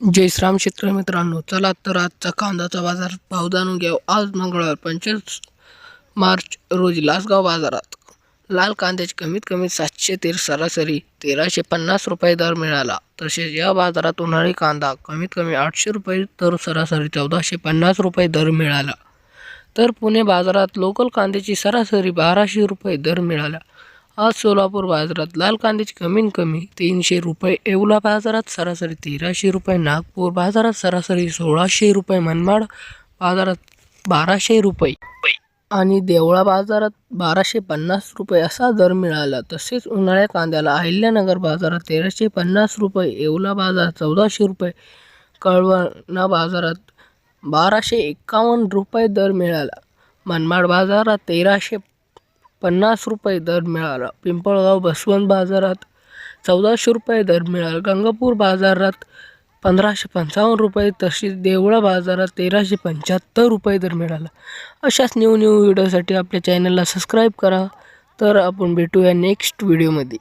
जय श्राम शेतकरी मित्रांनो चला तर आजचा कांद्याचा बाजार भाव जाणून घेऊ. आज मंगळवार पंचवीस मार्च रोजी लासगाव बाजारात लाल कांद्याची कमीत कमी सातशे ते सरासरी तेराशे पन्नास रुपये दर मिळाला. तसेच या बाजारात उन्हाळी कांदा कमीत कमी आठशे रुपये तर सरासरी चौदाशे पन्नास रुपये दर मिळाला. तर पुणे बाजारात लोकल कांद्याची सरासरी बाराशे रुपये दर मिळाला. आज सोलापूर बाजारात लाल कांद्याची कमीत कमी तीनशे रुपये येवला बाजारात सरासरी तेराशे रुपये नागपूर बाजारात सरासरी सोळाशे रुपये मनमाड बाजारात बाराशे रुपये आणि देवळा बाजारात बाराशे पन्नास रुपये असा दर मिळाला. तसेच उन्हाळ्या कांद्याला अहिल्यानगर बाजारात तेराशे पन्नास रुपये येवला बाजारात चौदाशे रुपये कळवणा बाजारात बाराशे एकावन्न रुपये दर मिळाला. मनमाड बाजारात तेराशे पन्नास रुपये दर मिळाला. पिंपळगाव बसवंत बाजारात चौदाशे रुपये दर मिळाला. गंगापूर बाजारात पंधराशे पंचावन्न रुपये तसेच देवळा बाजारात तेराशे पंच्याहत्तर रुपये दर मिळाला. अशाच न्यू न्यू व्हिडिओसाठी आपल्या चॅनलला सबस्क्राईब करा. तर आपण भेटूया नेक्स्ट व्हिडिओमध्ये